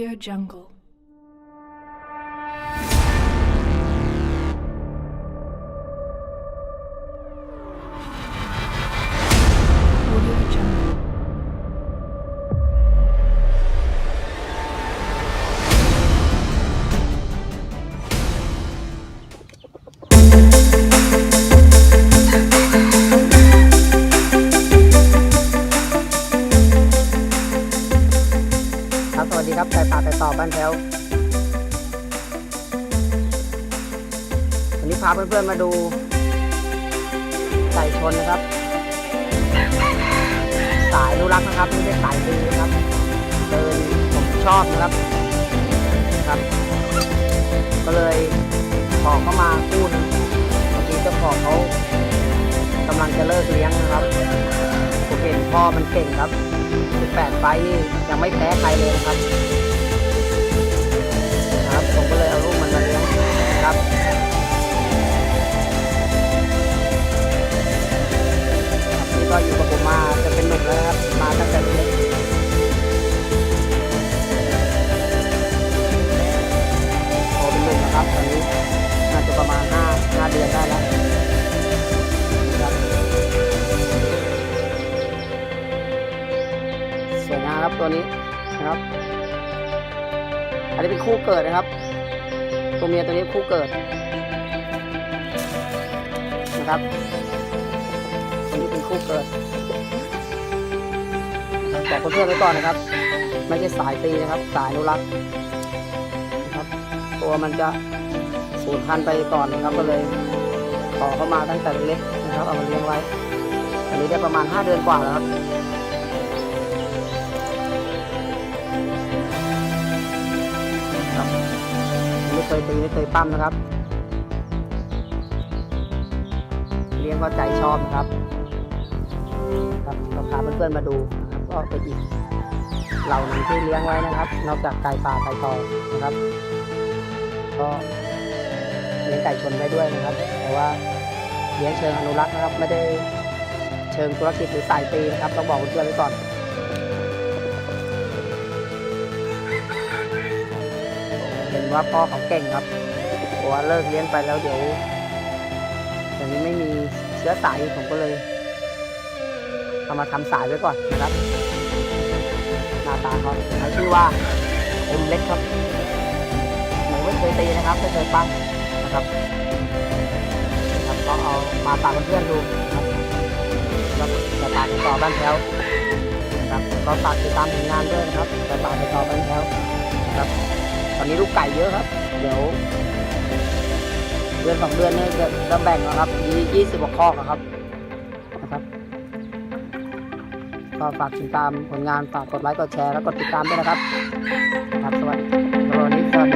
Audio Jungle. ครับสวัสดีครับไก่ป่าไก่ต่อบ้านแถววันนี้พาเพื่อนๆมาดูไก่ชนนะครับ สายอนุรักนะครับไม่ใช่สายดื้อนะครับเดินผมชอบนะครับนะครับ ก็เลยขอเข้ามาคู่หนึงเมื่อกี้เจ้าของเขากำลังจะเลิกเลี้ยงนะครับผมเห็นพ่อมันเก่งครับ 18 ไฟล์นี่ยังไม่แพ้ใครเลยนะครับครับผมก็เลยเอาลูกมันมาเลี้ยงนะครับนี่ก็อยู่กับผมมาจะเป็นหนุ่มแล้วครับมา ครับตัวนี้นะครับ อันนี้เป็นคู่เกิดนะครับ ตัวเมียตัวนี้คู่เกิดนะครับตัวนี้เป็นคู่เกิดบอกเพื่อนๆไว้ก่อนนะครับ ไม่ใช่สายตีนะครับ สายอนุรักษ์นะครับ ตัวมันจะสูญพันธุ์ไปก่อนนะครับก็เลยขอเข้ามาตั้งแต่เล็กนะครับเอามาเลี้ยงไว้ อันนี้ได้ประมาณ 5 เดือนกว่าแล้วครับครับ เคยตีไม่เคยปั้มนะครับ เลี้ยงก็ใจชอบนะครับครับก็พาเพื่อนๆมาดูนะครับก็เป็นอีกเหล่าหนึงที่เลี้ยงไว้นะครับ นอกจากไก่ป่าไก่ตอนะครับ ก็เลี้ยงไก่ชนได้ด้วยนะครับ แต่ว่าเลี้ยงเชิงอนุรักษ์นะครับ ไม่ได้เชิงธุรกิจหรือสายตีนะครับต้องบอกเพื่อนๆไว้ก่อน ว่าพ่อเขาเก่งครับเพราะว่าเลิกเลี้ยงไปแล้วเดี๋ยวอย่างนี้ไม่มีเชื้อสายผมก็เลยเอามาทำสายไว้ก่อนนะครับหน้าตาเขาใช้ชื่อว่าอมเล็กครับหนูไม่เคยตีนะครับไม่เคยปั้งนะครับครับก็เอามาฝากเพื่อนๆดูนะครับแล้วจะฝากติดต่อบ้านแถวนะครับก็ฝากติดตามผลงานด้วยนะครับจะฝากติดต่อบ้านแถว นี้ลูกไก่เยอะครับ เดี๋ยว เดือนสองเดือนนี่จะจะแบ่งนะครับยี่ยี่สิบกว่าข้อกครับนะครับก็ฝากติดตามผลงานฝากกดไลค์กดแชร์แล้วกดติดตามด้วยนะครับ ครับสวัสดี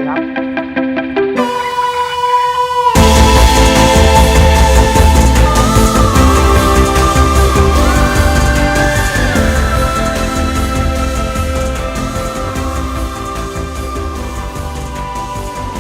ครับ